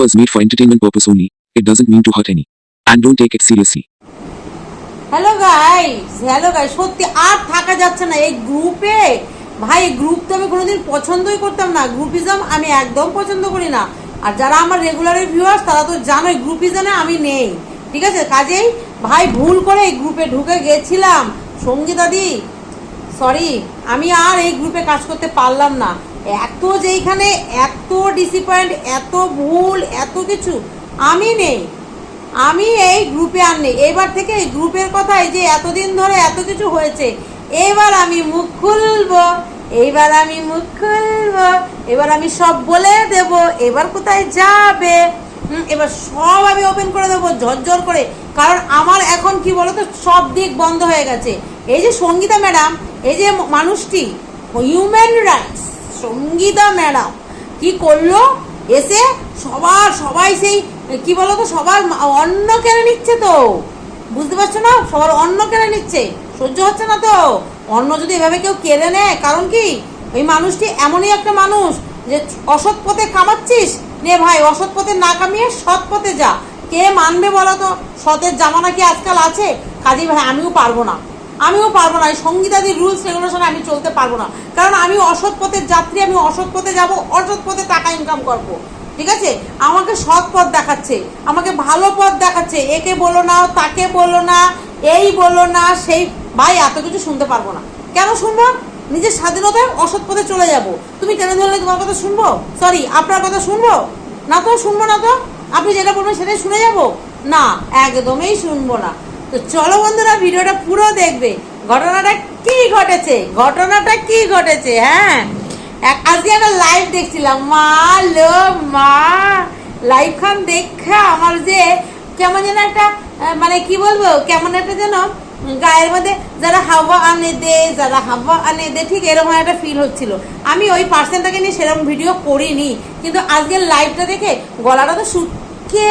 was made for entertainment purpose only. It doesn't mean to hurt any. And don't take it seriously. Hello guys hello guys সত্যি আর থাকা যাচ্ছে না। এই গ্রুপে ভাই গ্রুপ তো আমি কোনোদিন পছন্দই করতাম না। গ্রুপিজম আমি একদম পছন্দ করি না। আর যারা আমার রেগুলারের ভিউয়ার্স তারা তো জানোই গ্রুপিজমে আমি নেই। ঠিক আছে? কাজেই, ভাই, ভুল করে এই গ্রুপে ঢুকে গেছিলাম। সঙ্গীতাদি সরি আমি আর এই গ্রুপে কাজ করতে পারলাম না। এত যে এইখানে এত ডিসিপয়েন্ট এত ভুল, এত কিছু আমি নেই। আমি এই গ্রুপে আর নেই। এবার থেকে এই গ্রুপের কথা এই যে এতদিন ধরে এত কিছু হয়েছে, এবার আমি মুখ খুলবো এইবার আমি মুখ খুলবো, এবার আমি সব বলে দেব, এবার কোথায় যাবে? এবার সব আমি ওপেন করে দেবো, ঝরঝর করে। কারণ আমার এখন কি বলতো, সব দিক বন্ধ হয়ে গেছে। এই যে সঙ্গীতা ম্যাডাম এই যে মানুষটি হিউম্যান রাইটস সঙ্গীতা ম্যাডাম, কি করল? এসে সবার, সবাই সেই, কি বলতো, সবার অন্ন কেড়ে নিচ্ছে তো। বুঝতে পারছ না? সবার অন্ন কেড়ে নিচ্ছে। সহ্য হচ্ছে না তো। অন্ন যদি এভাবে কেউ কেড়ে নেয়, কারণ কি? ওই মানুষটি এমনই একটা মানুষ যে অসৎ পথে কামাচ্ছিস। নে ভাই, অসৎ পথে না কামিয়ে সৎ পথে যা। কে মানবে বলো তো? সতের জামানা কি আজকাল আছে? কাজী ভাই, আমিও পারব না। আমিও পারব না। এই সঙ্গীতাদির রুলস রেগুলেশন আমি চলতে পারব না। কারণ আমি অসৎ পথের যাত্রী, আমি অসৎ পথে যাব, অসৎ পথে টাকা ইনকাম করব। ঠিক আছে? আমাকে সৎ পথ দেখাচ্ছে। আমাকে ভালো পথ দেখাচ্ছে। একে বলো না, তাকে বলো না, এই বলো না, সেই ভাই, এত কিছু শুনতে পারব না। কেন শুনব? নিজের স্বাধীনতায় অসৎ পথে চলে যাব। তুমি টেনে ধরলে তোমার কথা শুনব? সরি আপনার কথা শুনব? না তো, শুনব না তো? আপনি যেটা বলবেন সেটাই শুনে যাব? না, একদমই শুনব না। তো চলো বন্ধুরা, ভিডিওটা পুরো দেখবে। ঘটনাটা কি ঘটেছে? ঘটনাটা কি ঘটেছে হ্যাঁ? আজকে একটা লাইভ দেখছিলাম। মা লো, মা। লাইভ খান দেখা আমার যে কেমন যেন একটা মানে কি বলব, কেমন একটা যেন গায়ের মধ্যে যারা হাওয়া আনে দে, যারা হাওয়া আনে দে, ঠিক এরকম একটা ফিল হচ্ছিল। আমি ওই পার্সেন্টটাকে নিয়ে সেরকম ভিডিও করিনি, কিন্তু আজকের লাইভটা দেখে গলাটা তো শুটকে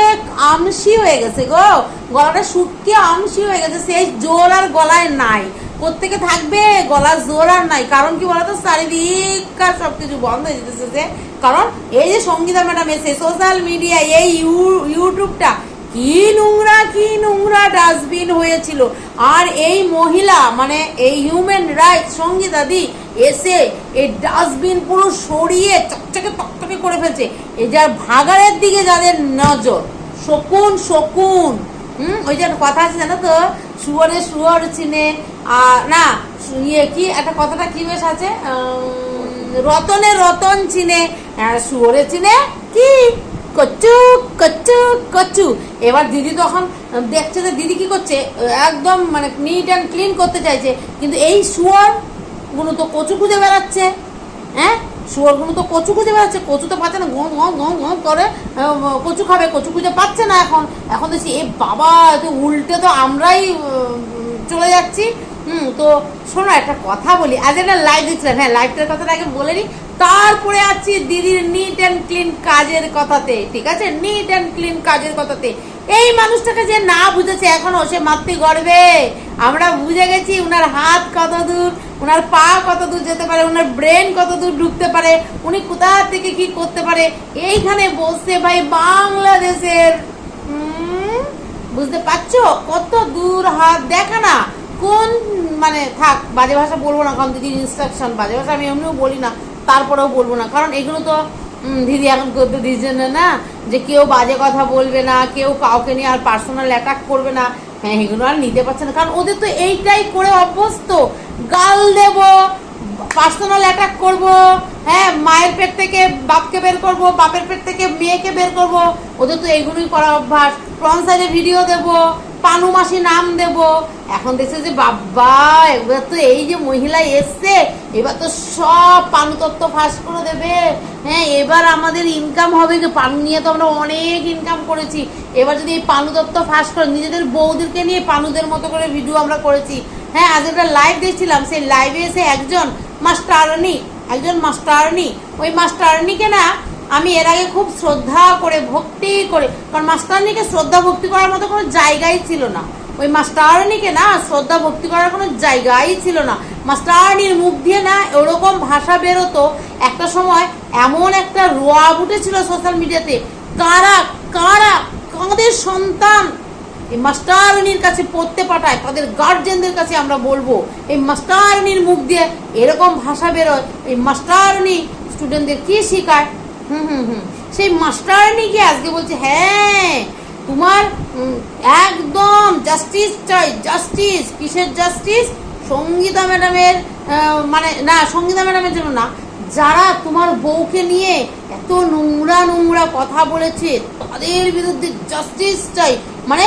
আমসি হয়ে গেছে গো। গলাটা শুটকে আমসি হয়ে গেছে সেই জোর আর গলায় নাই। প্রত্যেকে থাকবে? গলা জোর আর নাই। কারণ কি বলতো? চারিদিককার সব কিছু বন্ধ হয়ে যেতেছে যে। কারণ এই যে সঙ্গীতা ম্যাডাম এসে সোশ্যাল মিডিয়া এই ইউ- ইউটিউবটা, কি নোংরা কি নোংরা ডাস্টবিন হয়েছিল। আর এই মহিলা মানে এই হিউম্যান রাইট সঙ্গীতা দি, এসে এই ডাস্টবিন পুরো সরিয়ে চকচকে তকচকে করে ফেলছে। এই যার ভাগাড়ের দিকে যাদের নজর। শকুন শকুন। হুম? ওই যে একটা কথা আছে, জানো তো? শুয়ারে শুয়ার চিনে। আর না ইয়ে কি? একটা কথাটা কি বেশ আছে? রতনে রতন চিনে। শুয়ারে চিনে কি? কচু কচু কচু এবার দিদি তখন দেখছে যে দিদি কি করছে? একদম মানে নিট অ্যান্ড ক্লিন করতে চাইছে। কিন্তু এই শুয়ারগুলো তো কচু খুঁজে বেড়াচ্ছে। হ্যাঁ? শুয়োরগুলো তো কচু খুঁজে বেড়াচ্ছে, কচু তো পাচ্ছে না, গম গম গম গম করে কচু খাবে, কচু খুঁজে পাচ্ছে না এখন। এখন দেখছি, এ বাবা তো উল্টে তো আমরাই চলে যাচ্ছি। হুম, তো শোনো, একটা কথা বলি। আজ একটা লাইভ দিচ্ছিলাম হ্যাঁ লাইভটার কথাটা আগে বলে নিই। তারপরে আছি দিদির নিট অ্যান্ড ক্লিন কাজের কথাতে, ঠিক আছে? নিট অ্যান্ড ক্লিন কাজের কথাতে। এই মানুষটাকে যে না বুঝেছে, এখনও সে মাতৃ গর্বে আমরা বুঝে গেছি, উনার হাত কত দূর উনার পা কত দূর যেতে পারে ওনার ব্রেন কত দূর ঢুকতে পারে, উনি কোথা থেকে কি করতে পারে, এইখানে বসে ভাই বাংলাদেশের বুঝতে পারছ? কত দূর হাত, দেখা না, কোন মানে থাক, বাজে ভাষা বলব না, কারণ দিদির ইনস্ট্রাকশন বাজে ভাষা আমি এমনিও বলি না, তারপরেও বলব না, কারণ এগুলো তো দিদি এখন করতে দিচ্ছে না না? যে কেউ বাজে কথা বলবে না, কেউ কাউকে নিয়ে আর পার্সোনাল অ্যাটাক করবে না হ্যাঁ এগুলো আর নিতে পারছে না, কারণ ওদের তো এইটাই করে অভ্যস্ত। গাল দেব পার্সোনাল অ্যাটাক করব হ্যাঁ মায়ের পেট থেকে বাপকে বের করব, বাপের পেট থেকে মেয়েকে বের করব, ওদের তো এইগুলোই করা অভ্যাস। ফ্রন্ট সাইডে ভিডিও দেব পানু মাসি নাম দেব। এখন দেখছে যে বাবা, এবার তো এই যে মহিলা এসছে, এবার তো সব পানু তত্ত্ব ফাঁস করে দেবে। হ্যাঁ এবার আমাদের ইনকাম হবে যে পানু নিয়ে তো আমরা অনেক ইনকাম করেছি। এবার যদি এই পানু তত্ত্ব ফাঁস করে, নিজেদের বৌদিরকে নিয়ে পানুদের মতো করে ভিডিও আমরা করেছি। হ্যাঁ আজ একটা লাইভ দেখছিলাম, সেই লাইভে এসে একজন মাস্টারনি একজন মাস্টারনি ওই মাস্টারনিকে না আমি এর আগে খুব শ্রদ্ধা করে, ভক্তি করে, কারণ মাস্টারনিকে শ্রদ্ধা, ভক্তি করার মতো কোনো জায়গাই ছিল না। ওই মাস্টারনিকে না, শ্রদ্ধা, ভক্তি করার কোনো জায়গাই ছিল না। মাস্টারনির মুখ দিয়ে না ওরকম ভাষা বেরোতো। একটা সময় এমন একটা রোয়াব উঠেছিল সোশ্যাল মিডিয়াতে কারা কারা, কাদের সন্তান? এই মাস্টারনির কাছে পড়তে পাঠায়, তাদের গার্জেনদের কাছে আমরা বলব, এই মাস্টারনির মুখ দিয়ে এরকম ভাষা বেরোয়। এই মাস্টারনি স্টুডেন্টদের কী শেখায়? হুম হুম হুম। সেই মাস্টারনিকে আজকে বলছে হ্যাঁ তোমার একদম জাস্টিস চাই জাস্টিস কিসের জাস্টিস সঙ্গীতা ম্যাডামের মানে না, সঙ্গীতা ম্যাডামের জন্য না, যারা তোমার বউকে নিয়ে এত নোংরা নোংরা কথা বলেছে, তাদের বিরুদ্ধে জাস্টিস চাই। মানে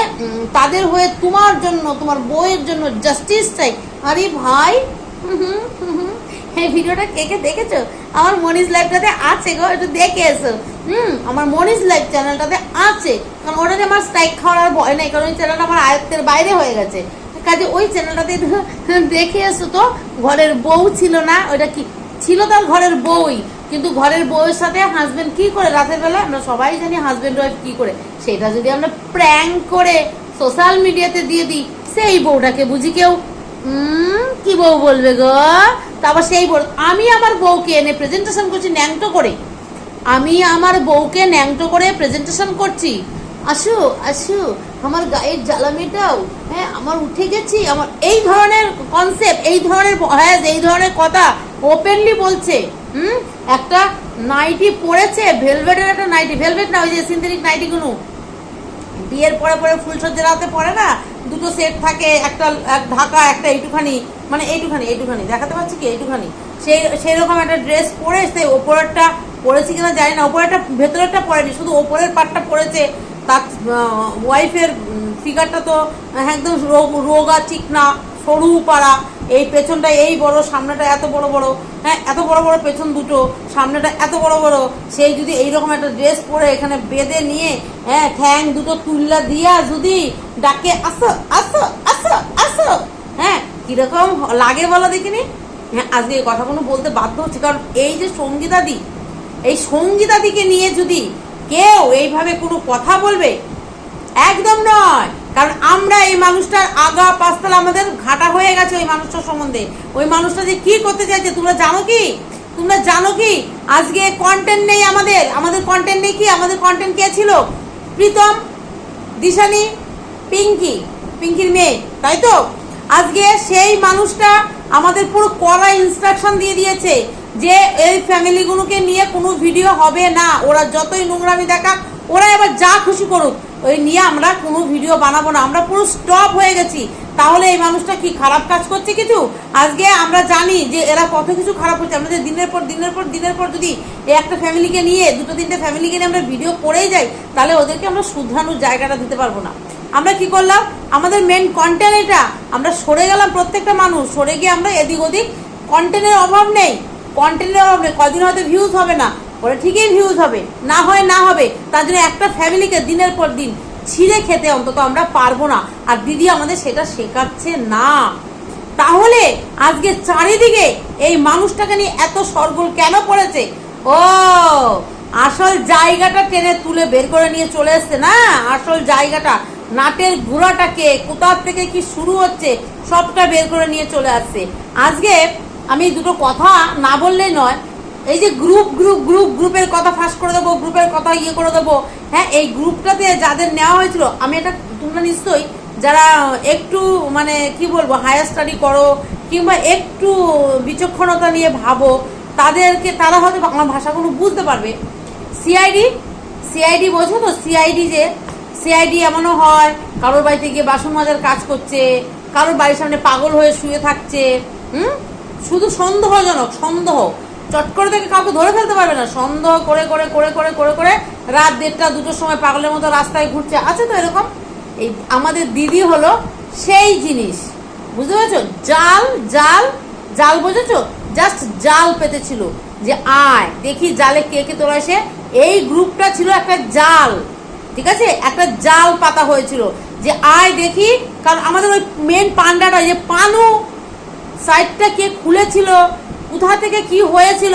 তাদের হয়ে তোমার জন্য, তোমার বউয়ের জন্য জাস্টিস চাই। আরে ভাই হুম হুম হুম। এই ভিডিওটা কে কে দেখেছ? আমার মনিজ লাইভটাতে আছে গো, একটু দেখে এসো। হুম, আমার মনিজ লাইভ চ্যানেলটাতে আছে। কারণ ওটাতে আমার স্ট্রাইক খাওয়ার আর ভয় নেই, কারণ ওই চ্যানেলটা আমার আয়ত্তের বাইরে হয়ে গেছে। কাজে ওই চ্যানেলটাতে দেখে এসো তো, ঘরের বউ ছিল না, ওইটা কি? ছিল তার ঘরের বউই। কিন্তু ঘরের বউয়ের সাথে হাজবেন্ড কি করে? রাতের বেলা আমরা সবাই জানি হাজবেন্ড ওয়াইফ কি করে। সেটা যদি আমরা প্র্যাঙ্ক করে সোশ্যাল মিডিয়াতে দিয়ে দিই, সেই বউটাকে বুঝি কেউ? কি বউ বলবে গো? তারপর সেই বউ আমি আমার বউকে এনে প্রেজেন্টেশন করছি, ন্যাংটো করে। আমি আমার বউকে ন্যাংটো করে প্রেজেন্টেশন করছি। আসু আসু, আমার গায়ের জ্বালা মেটাও। হ্যাঁ আমার উঠে গেছি, আমার এই ধরনের কনসেপ্ট এই ধরনের হ্যাঁ এই ধরনের কথা ওপেনলি বলছে। হুম, একটা নাইটি পরেছে ভেলভেটের একটা নাইটি ভেলভেট না, ওই যে সিনথেটিক নাইটিগুলো বিয়ের পরে পরে ফুলসজ্জার রাতে পরে না, দুটো সেট থাকে, একটা, এক ঢাকা, একটা এইটুখানি মানে এইটুখানি এইটুখানি, দেখাতে পাচ্ছি কি? এইটুখানি। সেই সেই রকম একটা ড্রেস পরে সেই ওপরেরটা পরেছি কিনা জানি না, ওপরেরটা, ভেতরেরটা পরেনি, শুধু ওপরের পাটটা পরেছে। তার ওয়াইফের ফিগারটা তো একদম রোগা চিকনা সরু পাড়া এই পেছনটা, এই বড়, সামনেটা এত বড় বড় হ্যাঁ এত বড় বড় পেছন দুটো, সামনেটা এত বড় বড়। সেই যদি এইরকম একটা ড্রেস পরে এখানে বেঁধে নিয়ে হ্যাঁ ঠ্যাং দুটো তুল্লা দিয়া যদি ডাকে, আসো আসো আসো আসো হ্যাঁ কীরকম লাগে বলো দেখিনি? হ্যাঁ আজকে এই কথাগুলো বলতে বাধ্য হচ্ছে, কারণ এই যে সঙ্গীতাদি এই সঙ্গীতাদিকে নিয়ে যদি কেউ এইভাবে কোনো কথা বলবে, একদম নয়। কারণ আমরা এই মানুষটার আগা পাঁচতলা আমাদের ঘাটা হয়ে গেছে ওই মানুষটার সম্বন্ধে। ওই মানুষটা যে কি করতে চাইছে, তোমরা জানো কি? তোমরা জানো কি? আজকে কন্টেন্ট নেই আমাদের। আমাদের কন্টেন্ট নেই কি? আমাদের কন্টেন্ট কে ছিল? প্রীতম, দিশানি, পিঙ্কি, পিঙ্কির মেয়ে, তাই তো? আজকে সেই মানুষটা আমাদের পুরো কড়া ইনস্ট্রাকশন দিয়ে দিয়েছে যে এই ফ্যামিলিগুলোকে নিয়ে কোনো ভিডিও হবে না। ওরা যতই নোংরামি দেখাক ওরা এবার যা খুশি করুক। ওই নিয়ে আমরা কোনো ভিডিও বানাবো না। আমরা পুরো স্টপ হয়ে গেছি। তাহলে এই মানুষটা কি খারাপ কাজ করছে কিছু? আজকে আমরা জানি যে এরা কত কিছু খারাপ করছে। আমরা যে দিনের পর দিনের পর দিনের পর যদি একটা ফ্যামিলিকে নিয়ে, দুটো তিনটে ফ্যামিলিকে নিয়ে আমরা ভিডিও করেই যাই, তাহলে ওদেরকে আমরা শুধরানোর জায়গাটা দিতে পারব না। আমরা কি করলাম? আমাদের মেন কন্টেন্ট এটা। আমরা সরে গেলাম প্রত্যেকটা মানুষ। সরে গিয়ে আমরা এদিক ওদিক কন্টেন্টের অভাব নেই। কন্টেন্টের অভাব নেই। কদিন হয়তো ভিউজ হবে না। পরে ঠিকই ভিউজ হবে। না হয় না হবে, তার জন্য একটা ফ্যামিলিকে দিনের পর দিন ছিঁড়ে খেতে অন্তত আমরা পারব না। আর দিদি আমাদের সেটা শেখাচ্ছে না। তাহলে আজকে চারিদিকে এই মানুষটাকে নিয়ে এত সরগোল কেন পড়েছে? ও, আসল জায়গাটা টেনে তুলে বের করে নিয়ে চলে এসছে না? আসল জায়গাটা, নাটের গুড়াটাকে কোথার থেকে কি শুরু হচ্ছে, সবটা বের করে নিয়ে চলে আসছে। আজকে আমি দুটো কথা না বললেই নয় এই যে গ্রুপ গ্রুপ গ্রুপ গ্রুপের কথা ফাঁস করে দেবো, গ্রুপের কথা ইয়ে করে দেবো হ্যাঁ এই গ্রুপটাতে যাদের নেওয়া হয়েছিল, আমি এটা তোমরা নিশ্চয়ই যারা একটু মানে কি বলব হায়ার স্টাডি করো কিংবা একটু বিচক্ষণতা নিয়ে ভাবো, তাদেরকে, তারা হয়তো বাংলা ভাষাগুলো বুঝতে পারবে। সিআইডি সিআইডি বোঝো তো? সিআইডি যে সিআইডি এমনও হয়, কারোর বাড়িতে গিয়ে বাসন মাজার কাজ করছে, কারোর বাড়ির সামনে পাগল হয়ে শুয়ে থাকছে, হুম? শুধু সন্দেহজনক, সন্দেহ। চট করে থেকে কাউকে ধরে ফেলতে পারবে না। সন্দেহ করে করে করে করে করে করে রাত দেড়টা, দুটোর সময় পাগলের মতো রাস্তায় ঘুরছে। আছে তো এরকম? এই আমাদের দিদি হলো সেই জিনিস। বুঝতে পেরেছ? জাল জাল জাল বোঝেছো? জাস্ট জাল পেতেছিল যে আয়, দেখি জালে কে কে তোরা এসে এই গ্রুপটা ছিল একটা জাল। ঠিক আছে? একটা জাল পাতা হয়েছিল যে আয় দেখি, কারণ আমাদের ওই মেন পান্ডাটা যে পানু সাইডটা কে খুলেছিল? কোথা থেকে কি হয়েছিল,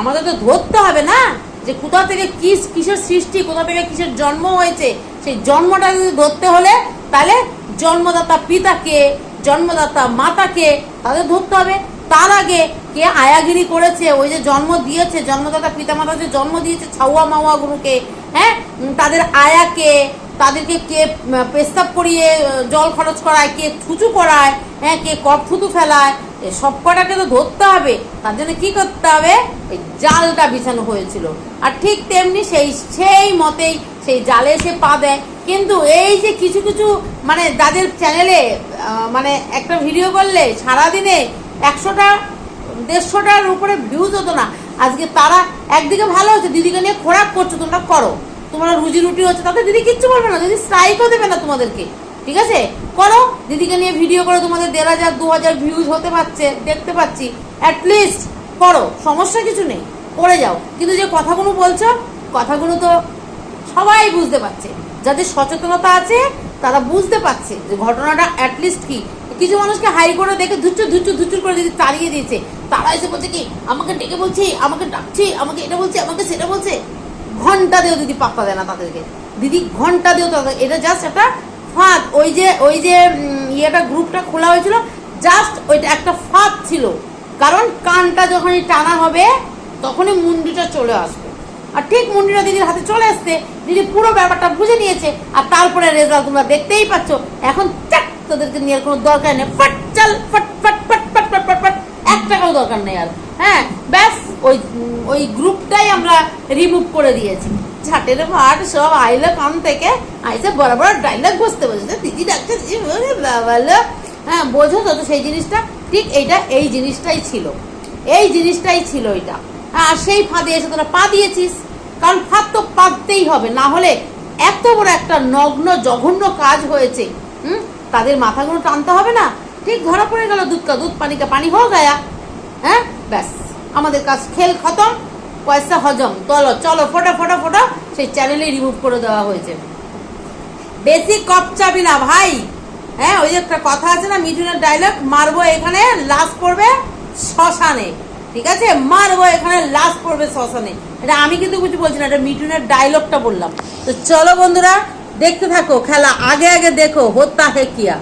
আমাদের তো ধরতে হবে না? যে কোথা থেকে কি কিসের সৃষ্টি, কোথা থেকে কিসের জন্ম হয়েছে, সেই জন্মটা যদি ধরতে হলে, তাহলে জন্মদাতা পিতাকে, জন্মদাতা মাতাকে তাদের ধরতে হবে। তার আগে কে আয়াগিরি করেছে, ওই যে জন্ম দিয়েছে, জন্মদাতা পিতামাতা যে জন্ম দিয়েছে, ছাউয়া মাওয়া গুলোকে হ্যাঁ তাদের আয়াকে, তাদেরকে কে পেস্তাব করিয়ে, জল খরচ করায়, কে থুচু করায় হ্যাঁ? কে কপ থুতু ফেলায় সব কটাকে তো ধরতে হবে। তার জন্য কি করতে হবে? এই জালটা বিছানো হয়েছিল। আর ঠিক তেমনি সেই সেই মতেই সেই জালে এসে পা দেয়। কিন্তু এই যে কিছু কিছু মানে যাদের চ্যানেলে মানে একটা ভিডিও করলে সারাদিনে একশোটা, দেড়শোটার উপরে ভিউজ হতো না। আজকে তারা একদিকে ভালো হচ্ছে, দিদিকে নিয়ে খোরাক করছ, তোমরা করো। তোমরা রুজি রুটি হচ্ছে তাতে দিদি কিচ্ছু বলবে না, দিদি স্ট্রাইকও দেবে না তোমাদেরকে। ঠিক আছে? করো। দিদিকে নিয়ে ভিডিও করে, তোমাদের দেড় হাজার, দু হাজার ভিউজ হতে পারছে, দেখতে পাচ্ছি। অ্যাটলিস্ট করো, সমস্যা কিছু নেই, করে যাও। কিন্তু যে কথাগুলো বলছো, কথাগুলো তো সবাই বুঝতে পারছে। যাদের সচেতনতা আছে, তারা বুঝতে পারছে যে ঘটনাটা অ্যাটলিস্ট কি। কিছু মানুষকে হাই করে দেখে ধুচ্চুর ধুচ্চুর ধুচ্চুর করে যদি তাড়িয়ে দিয়েছে, তারা এসে বলছে কি, আমাকে ডেকে বলছি, আমাকে ডাকছি, আমাকে এটা বলছে, আমাকে সেটা বলছে। ঘণ্টা দিয়েও দিদি পাত্তা দেয় না তাদেরকে। দিদি, ঘণ্টা দিয়েও তাদের এটা জাস্ট একটা ফাঁদ, ওই যে ওই যে ইয়েটা গ্রুপটা খোলা হয়েছিল জাস্ট ওইটা একটা ফাঁদ ছিল। কারণ কানটা যখনই টানা হবে, তখনই মুন্ডিটা চলে আসবে। আর ঠিক মুন্ডিটা দিদির হাতে চলে আসছে দিদি পুরো ব্যাপারটা বুঝে নিয়েছে, আর তারপরে রেজাল্ট তোমরা দেখতেই পাচ্ছ। এখন চাক তোদেরকে নিয়ে কোনো দরকার নেই। ফট, চাল, ফট ফট ফট ফট ফট ফট ফট এক টাকাও দরকার নেই আর। হ্যাঁ ব্যাস, ওই ওই গ্রুপটাই আমরা রিমুভ করে দিয়েছি। ঝাটের ভাট সব আইলো কান থেকে আইসে বড় বড় ডাইলগ বসতে বসতে দিদি ডাকছে, দিদি বলে হ্যাঁ বোঝো তো সেই জিনিসটা। ঠিক এইটা, এই জিনিসটাই ছিল। এই জিনিসটাই ছিল এটা আর সেই ফাঁদে এসে তোরা পা দিয়েছিস। কারণ ফাঁদ তো পাততেই হবে, না হলে এত বড় একটা নগ্ন, জঘন্য কাজ হয়েছে। হুম? তাদের মাথাগুলো টানতে হবে না। ঠিক ধরা পড়ে গেল দুধ কা দুধ পানি কা পানি হো গায়া। হ্যাঁ ব্যাস। আমাদের কাজ খেল খতম। পয়সা হজম। চলো চলো, ফটো ফটো ফটো। সেই চ্যানেলে রিমুভ করে দেওয়া হয়েছে। বেশি কপ চাবি না ভাই। হ্যাঁ ওই যে একটা কথা আছে না, মিঠুনের ডায়লগ মারবো এখানে, লাশ পড়বে শ্মশানে। ঠিক আছে? মারবো এখানে, লাশ পড়বে শ্মশানে। এটা আমি কিন্তু কিছু বলছি না, এটা মিঠুনের ডায়লগটা বললাম। তো চলো বন্ধুরা, দেখতে থাকো, খেলা আগে আগে দেখো, হত্যা হে কিয়া।